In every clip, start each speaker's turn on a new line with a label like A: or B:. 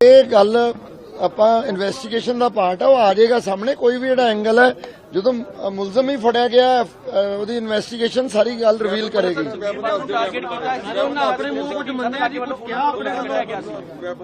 A: ਇਹ ਗੱਲ ਆਪਾਂ ਇਨਵੈਸਟੀਗੇਸ਼ਨ ਦਾ ਪਾਰਟ ਆ ਉਹ ਆ ਜਾਏਗਾ ਸਾਹਮਣੇ ਕੋਈ ਵੀ ਜਿਹੜਾ ਐਂਗਲ ਹੈ ਜਦੋਂ ਮੁਲਜ਼ਮ ਹੀ ਫੜਿਆ ਗਿਆ ਉਹਦੀ ਇਨਵੈਸਟੀਗੇਸ਼ਨ ਸਾਰੀ ਗੱਲ ਰਿਵੀਲ ਕਰੇਗੀ।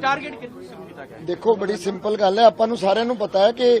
B: ਟਾਰਗੇਟ
A: ਦੇਖੋ ਬੜੀ ਸਿੰਪਲ ਗੱਲ ਹੈ ਆਪਾਂ ਨੂੰ ਸਾਰਿਆਂ ਨੂੰ ਪਤਾ ਹੈ ਕਿ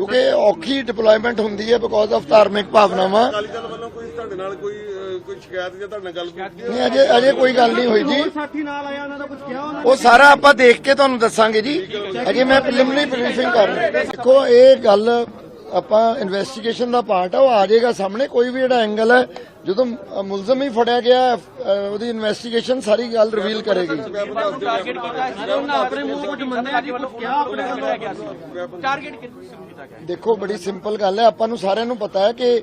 A: ਕਿਉਂਕਿ ਔਖੀ ਡਿਪਲੋਇਮੈਂਟ ਹੁੰਦੀ ਹੈ ਬਿਕੋਜ਼ ਆਫ ਧਾਰਮਿਕ ਭਾਵਨਾਵਾਂ।
C: ਅਕਾਲੀ ਦਲ ਵੱਲੋਂ ਕੋਈ ਤੁਹਾਡੇ ਨਾਲ ਕੋਈ ਅਹ, ਕੋਈ ਸ਼ਿਕਾਇਤ ਜਾਂ ਤੁਹਾਡੇ ਨਾਲ ਗੱਲ ਕੀਤੀ
A: ਨਹੀਂ ਅਜੇ ਅਜੇ ਕੋਈ ਗੱਲ ਨਹੀਂ ਹੋਈ ਜੀ।
B: ਸਾਥੀ ਨਾਲ ਆਇਆ ਉਹਨਾਂ ਦਾ ਕੁਝ ਕਿਹਾ ਉਹਨਾਂ
A: ਉਹ ਸਾਰਾ ਆਪਾਂ ਦੇਖ ਕੇ ਤੁਹਾਨੂੰ ਦੱਸਾਂਗੇ ਜੀ। ਅਜੇ ਮੈਂ ਪ੍ਰੀਲਿਮਿਨਰੀ ਬਰੀਫਿੰਗ ਕਰ ਰਿਹਾ। ਦੇਖੋ ਇਹ ਗੱਲ ਆਪਾਂ ਇਨਵੈਸਟੀਗੇਸ਼ਨ ਦਾ ਪਾਰਟ ਆ ਉਹ ਆ ਜਾਏਗਾ ਸਾਹਮਣੇ ਕੋਈ ਵੀ ਜਿਹੜਾ ਐਂਗਲ ਹੈ ਜਦੋਂ ਮੁਲਜ਼ਮ ਹੀ ਫੜਿਆ ਗਿਆ ਉਹਦੀ ਇਨਵੈਸਟੀਗੇਸ਼ਨ ਸਾਰੀ ਗੱਲ ਰਿਵੀਲ ਕਰੇਗੀ।
B: ਟਾਰਗੇਟ ਕੀਤਾ ਗਿਆ
A: ਦੇਖੋ ਬੜੀ ਸਿੰਪਲ ਗੱਲ ਹੈ ਆਪਾਂ ਨੂੰ ਸਾਰਿਆਂ ਨੂੰ ਪਤਾ ਹੈ ਕਿ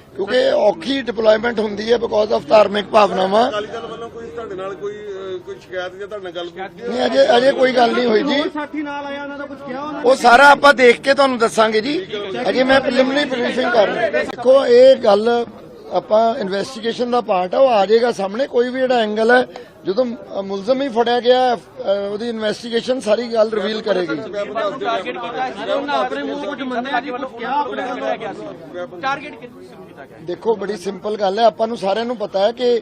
A: ਕਿਉਂਕਿ ਔਖੀ ਡਿਪਲੋਇਮੈਂਟ ਹੁੰਦੀ ਹੈ ਬਿਕੋਜ਼ ਆਫ ਧਾਰਮਿਕ ਭਾਵਨਾਵਾਂ।
C: ਅਕਾਲੀ ਦਲ ਵੱਲੋਂ ਕੋਈ ਤੁਹਾਡੇ ਨਾਲ ਕੋਈ ਅਹ, ਕੋਈ ਸ਼ਿਕਾਇਤ ਜਾਂ ਤੁਹਾਡੇ ਨਾਲ ਗੱਲ ਕੀਤੀ
A: ਨਹੀਂ ਅਜੇ ਅਜੇ ਕੋਈ ਗੱਲ ਨਹੀਂ ਹੋਈ ਜੀ।
B: ਸਾਥੀ ਨਾਲ ਆਇਆ ਉਹਨਾਂ ਦਾ ਕੁਝ ਕਿਹਾ ਉਹਨਾਂ
A: ਉਹ ਸਾਰਾ ਆਪਾਂ ਦੇਖ ਕੇ ਤੁਹਾਨੂੰ ਦੱਸਾਂਗੇ ਜੀ। ਅਜੇ ਮੈਂ ਪ੍ਰੀਲਿਮਿਨਰੀ ਬਰੀਫਿੰਗ ਕਰ ਰਿਹਾ। ਦੇਖੋ ਇਹ ਗੱਲ ਆਪਾਂ ਇਨਵੈਸਟੀਗੇਸ਼ਨ ਦਾ ਪਾਰਟ ਆ ਉਹ ਆ ਜਾਏਗਾ ਸਾਹਮਣੇ ਕੋਈ ਵੀ ਜਿਹੜਾ ਐਂਗਲ ਹੈ ਜਦੋਂ ਮੁਲਜ਼ਮ ਹੀ ਫੜਿਆ ਗਿਆ ਉਹਦੀ ਇਨਵੈਸਟੀਗੇਸ਼ਨ ਸਾਰੀ ਗੱਲ ਰਿਵੀਲ ਕਰੇਗੀ।
B: ਟਾਰਗੇਟ ਕੀਤਾ ਸੀ ਉਹਨਾਂ ਆਪਣੇ ਮੂੰਹ ਕੁਝ ਮੰਨਿਆ ਜੀ ਕੁਝ ਕਿਹਾ ਆਪਣੇ ਵੱਲੋਂ ਗਿਆ ਸੀ। ਟਾਰਗੇਟ ਕੀਤਾ ਗਿਆ
A: ਦੇਖੋ ਬੜੀ ਸਿੰਪਲ ਗੱਲ ਹੈ ਆਪਾਂ ਨੂੰ ਸਾਰਿਆਂ ਨੂੰ ਪਤਾ ਹੈ ਕਿ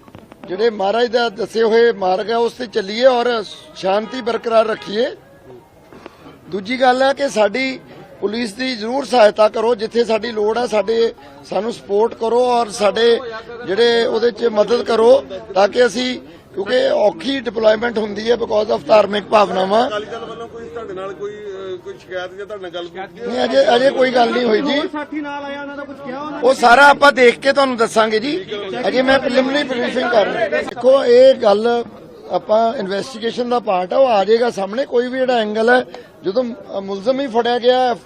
A: ਜਿਹੜੇ ਮਹਾਰਾਜ ਦਾ ਦੱਸੇ ਹੋਏ ਮਾਰਗ ਹੈ ਉਸ ਤੇ ਚੱਲੀਏ ਔਰ ਸ਼ਾਂਤੀ ਬਰਕਰਾਰ ਰੱਖੀਏ। ਦੂਜੀ ਗੱਲ ਹੈ ਕਿ ਸਾਡੀ ਪੁਲਿਸ ਦੀ ਜ਼ਰੂਰ ਸਹਾਇਤਾ ਕਰੋ, ਜਿੱਥੇ ਸਾਡੀ ਲੋੜ ਹੈ ਸਾਡੇ ਸਾਨੂੰ ਸਪੋਰਟ ਕਰੋ ਔਰ ਸਾਡੇ ਜਿਹੜੇ ਉਹਦੇ 'ਚ ਮਦਦ ਕਰੋ, ਤਾਂ ਕਿ ਅਸੀਂ, ਕਿਉਂਕਿ ਔਖੀ ਡਿਪਲੋਇਮੈਂਟ ਹੁੰਦੀ ਹੈ ਬਿਕੋਜ਼ ਆਫ ਧਾਰਮਿਕ ਭਾਵਨਾਵਾਂ।
C: ਅਕਾਲੀ ਦਲ ਵੱਲੋਂ ਕੋਈ ਤੁਹਾਡੇ ਨਾਲ ਕੋਈ ਕੋਈ ਸ਼ਿਕਾਇਤ ਜਾਂ ਤੁਹਾਡੇ ਨਾਲ ਗੱਲ
A: ਨਹੀਂ ਅਜੇ ਅਜੇ ਕੋਈ ਗੱਲ ਨਹੀਂ ਹੋਈ ਜੀ।
B: ਸਾਥੀ ਨਾਲ ਆਇਆ ਉਹਨਾਂ ਦਾ ਕੁਝ ਕਿਹਾ ਉਹਨਾਂ
A: ਉਹ ਸਾਰਾ ਆਪਾਂ ਦੇਖ ਕੇ ਤੁਹਾਨੂੰ ਦੱਸਾਂਗੇ ਜੀ। ਅਜੇ ਮੈਂ ਪ੍ਰੀਲਿਮਿਨਰੀ ਬਰੀਫਿੰਗ ਕਰ ਰਿਹਾ। ਦੇਖੋ ਇਹ ਗੱਲ ਆਪਾਂ ਇਨਵੈਸਟੀਗੇਸ਼ਨ ਦਾ ਪਾਰਟ ਆ ਉਹ ਆ ਜਾਏਗਾ ਸਾਹਮਣੇ। ਕੋਈ ਵੀ ਜਿਹੜਾ ਐਂਗਲ ਹੈ ਜਦੋਂ ਅ, ਮੁਲਜ਼ਮ ਹੀ ਫੜਿਆ ਗਿਆ ਅ,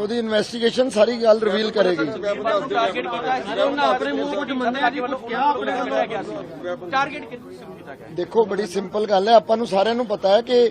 A: ਉਹਦੀ ਇਨਵੈਸਟੀਗੇਸ਼ਨ ਸਾਰੀ ਗੱਲ ਰਿਵੀਲ ਕਰੇਗੀ।
B: ਟਾਰਗੇਟ ਕੀਤਾ ਸੀ ਉਹਨਾਂ ਆਪਣੇ ਮੂੰਹ ਕੁਝ ਮੰਨਿਆ ਜੀ ਕੁਝ ਕਿਹਾ ਆਪਣੇ ਵੱਲੋਂ? ਗਿਆ ਸੀ ਟਾਰਗੇਟ ਕੀਤਾ ਗਿਆ
A: ਦੇਖੋ ਬੜੀ ਸਿੰਪਲ ਗੱਲ ਹੈ। ਆਪਾਂ ਨੂੰ ਸਾਰਿਆਂ ਨੂੰ ਪਤਾ ਹੈ ਕਿ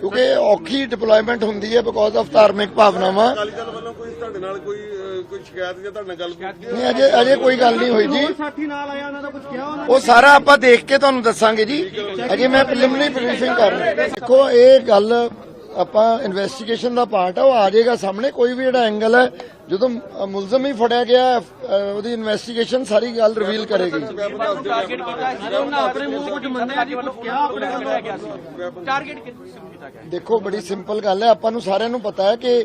A: ਕਿਉਂਕਿ ਔਖੀ ਡਿਪਲੋਇਮੈਂਟ ਹੁੰਦੀ ਹੈ ਬਿਕੋਜ਼ ਆਫ ਧਾਰਮਿਕ ਭਾਵਨਾਵਾਂ।
C: ਅਕਾਲੀ ਦਲ ਵੱਲੋਂ ਕੋਈ ਤੁਹਾਡੇ ਨਾਲ ਕੋਈ ਅਹ, ਕੋਈ ਸ਼ਿਕਾਇਤ ਜਾਂ ਤੁਹਾਡੇ ਨਾਲ ਗੱਲ
A: ਨਹੀਂ ਅਜੇ ਅਜੇ ਕੋਈ ਗੱਲ ਨਹੀਂ ਹੋਈ ਜੀ।
B: ਸਾਥੀ ਨਾਲ ਆਇਆ ਉਹਨਾਂ ਦਾ ਕੁਝ ਕਿਹਾ ਉਹਨਾਂ
A: ਉਹ ਸਾਰਾ ਆਪਾਂ ਦੇਖ ਕੇ ਤੁਹਾਨੂੰ ਦੱਸਾਂਗੇ ਜੀ। ਅਜੇ ਮੈਂ ਪ੍ਰੀਲਿਮਿਨਰੀ ਬਰੀਫਿੰਗ ਕਰ ਰਿਹਾ। ਦੇਖੋ ਇਹ ਗੱਲ ਆਪਾਂ ਇਨਵੈਸਟੀਗੇਸ਼ਨ ਦਾ ਪਾਰਟ ਆ ਉਹ ਆ ਜਾਏਗਾ ਸਾਹਮਣੇ ਕੋਈ ਵੀ ਜਿਹੜਾ ਐਂਗਲ ਹੈ ਜਦੋਂ ਮੁਲਜ਼ਮ ਹੀ ਫੜਿਆ ਗਿਆ ਉਹਦੀ ਇਨਵੈਸਟੀਗੇਸ਼ਨ ਸਾਰੀ ਗੱਲ ਰਿਵੀਲ ਕਰੇਗੀ।
B: ਟਾਰਗੇਟ ਕੀਤਾ ਸੀ ਉਹਨਾਂ ਆਪਣੇ ਮੂੰਹ ਕੁਝ ਮੰਨਿਆ ਜੀ ਕੁਝ ਕਿਹਾ ਆਪਣੇ ਵੱਲੋਂ? ਗਿਆ ਸੀ ਟਾਰਗੇਟ ਕੀਤਾ ਗਿਆ
A: ਦੇਖੋ ਬੜੀ ਸਿੰਪਲ ਗੱਲ ਹੈ ਆਪਾਂ ਨੂੰ ਸਾਰਿਆਂ ਨੂੰ ਪਤਾ ਹੈ ਕਿ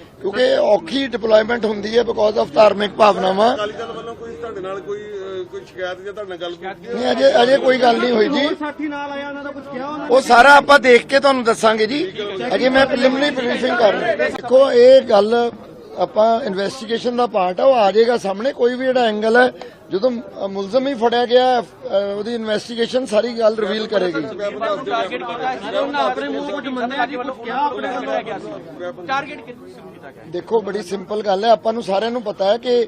A: ਕਿਉਂਕਿ ਔਖੀ ਡਿਪਲੋਇਮੈਂਟ ਹੁੰਦੀ ਹੈ ਬਿਕੋਜ਼ ਆਫ ਧਾਰਮਿਕ ਭਾਵਨਾਵਾਂ।
C: ਅਕਾਲੀ ਦਲ ਵੱਲੋਂ ਕੋਈ ਤੁਹਾਡੇ ਨਾਲ ਕੋਈ ਅਹ, ਕੋਈ ਸ਼ਿਕਾਇਤ ਜਾਂ ਤੁਹਾਡੇ ਨਾਲ ਗੱਲ
A: ਨਹੀਂ ਅਜੇ ਅਜੇ ਕੋਈ ਗੱਲ ਨਹੀਂ ਹੋਈ ਜੀ।
B: ਸਾਥੀ ਨਾਲ ਆਇਆ ਉਹਨਾਂ ਦਾ ਕੁਝ ਕਿਹਾ ਉਹਨਾਂ
A: ਉਹ ਸਾਰਾ ਆਪਾਂ ਦੇਖ ਕੇ ਤੁਹਾਨੂੰ ਦੱਸਾਂਗੇ ਜੀ। ਅਜੇ ਮੈਂ ਪ੍ਰੀਲਿਮਿਨਰੀ ਬਰੀਫਿੰਗ ਕਰ ਰਿਹਾ। ਦੇਖੋ ਇਹ ਗੱਲ ਆਪਾਂ ਇਨਵੈਸਟੀਗੇਸ਼ਨ ਦਾ ਪਾਰਟ ਆ ਉਹ ਆ ਜਾਏਗਾ ਸਾਹਮਣੇ। ਕੋਈ ਵੀ ਜਿਹੜਾ ਐਂਗਲ ਹੈ ਜਦੋਂ ਮੁਲਜ਼ਮ ਹੀ ਫੜਿਆ ਗਿਆ ਉਹਦੀ ਇਨਵੈਸਟੀਗੇਸ਼ਨ ਸਾਰੀ ਗੱਲ ਰਿਵੀਲ ਕਰੇਗੀ।
B: ਟਾਰਗੇਟ ਕੀਤਾ ਸੀ ਉਹਨਾਂ ਆਪਣੇ ਮੂੰਹ ਕੁਝ ਮੰਨਿਆ ਜੀ ਕਿਹਾ ਆਪਣੇ ਵੱਲੋਂ ਟਾਰਗੇਟ ਕੀਤਾ ਗਿਆ
A: ਦੇਖੋ, ਬੜੀ ਸਿੰਪਲ ਗੱਲ ਹੈ। ਆਪਾਂ ਨੂੰ ਸਾਰਿਆਂ ਨੂੰ ਪਤਾ ਹੈ ਕਿ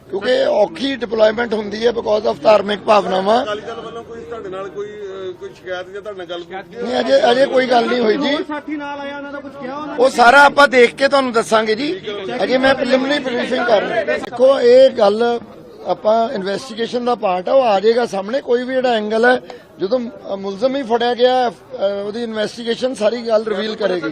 A: ਕਿਉਂਕਿ ਔਖੀ ਡਿਪਲੋਇਮੈਂਟ ਹੁੰਦੀ ਹੈ ਬਿਕੋਜ਼ ਆਫ ਧਾਰਮਿਕ ਭਾਵਨਾਵਾਂ।
C: ਅਕਾਲੀ ਦਲ ਵੱਲੋਂ ਕੋਈ ਤੁਹਾਡੇ ਨਾਲ ਕੋਈ ਅਹ, ਕੋਈ ਸ਼ਿਕਾਇਤ ਜਾਂ ਤੁਹਾਡੇ ਨਾਲ ਗੱਲ
A: ਨਹੀਂ ਅਜੇ ਅਜੇ ਕੋਈ ਗੱਲ ਨਹੀਂ ਹੋਈ ਜੀ।
B: ਸਾਥੀ ਨਾਲ ਆਇਆ ਉਹਨਾਂ ਦਾ ਕੁਝ ਕਿਹਾ ਉਹਨਾਂ
A: ਉਹ ਸਾਰਾ ਆਪਾਂ ਦੇਖ ਕੇ ਤੁਹਾਨੂੰ ਦੱਸਾਂਗੇ ਜੀ। ਅਜੇ ਮੈਂ ਪ੍ਰੀਲਿਮਿਨਰੀ ਬਰੀਫਿੰਗ ਕਰ ਰਿਹਾ। ਦੇਖੋ ਇਹ ਗੱਲ ਆਪਾਂ ਇਨਵੈਸਟੀਗੇਸ਼ਨ ਦਾ ਪਾਰਟ ਆ ਉਹ ਆ ਜਾਏਗਾ ਸਾਹਮਣੇ। ਕੋਈ ਵੀ ਜਿਹੜਾ ਐਂਗਲ ਹੈ ਜਦੋਂ ਅ, ਮੁਲਜ਼ਮ ਹੀ ਫੜਿਆ ਗਿਆ ਅ, ਉਹਦੀ ਇਨਵੈਸਟੀਗੇਸ਼ਨ ਸਾਰੀ ਗੱਲ ਰਿਵੀਲ ਕਰੇਗੀ।